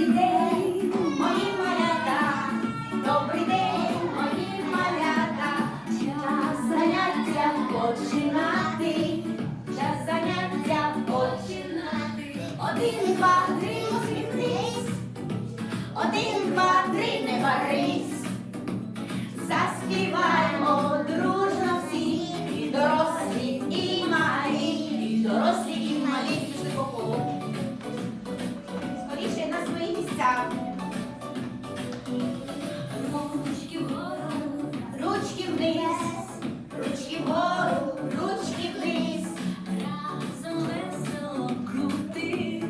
Добрий день, мої малята, добрий день, мої малята, час заняття починати, час заняття починати. Один, два, три, місця. Ручки вгору, Ручки вниз, ручки вгору, ручки вниз. разом весело крутись.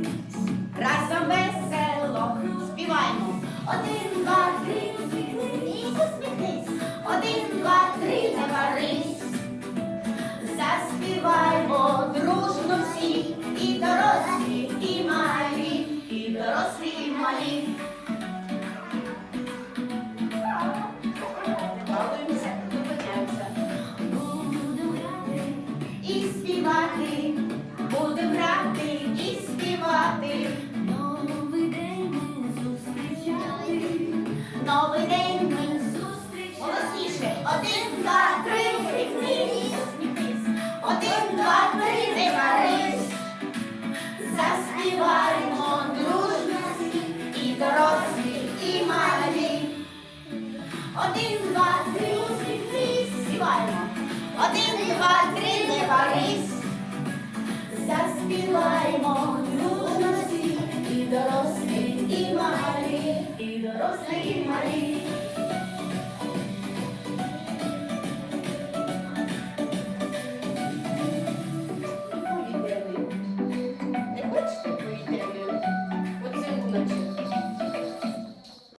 Разом весело співаємо. Один, два, три, співати, будемо грати і співати. новий день ми зустрічати. Новий день ми Зустрічати. Голосніше. Один, два, три, усміхнись. Один, два, три, не варись. Заспіваємо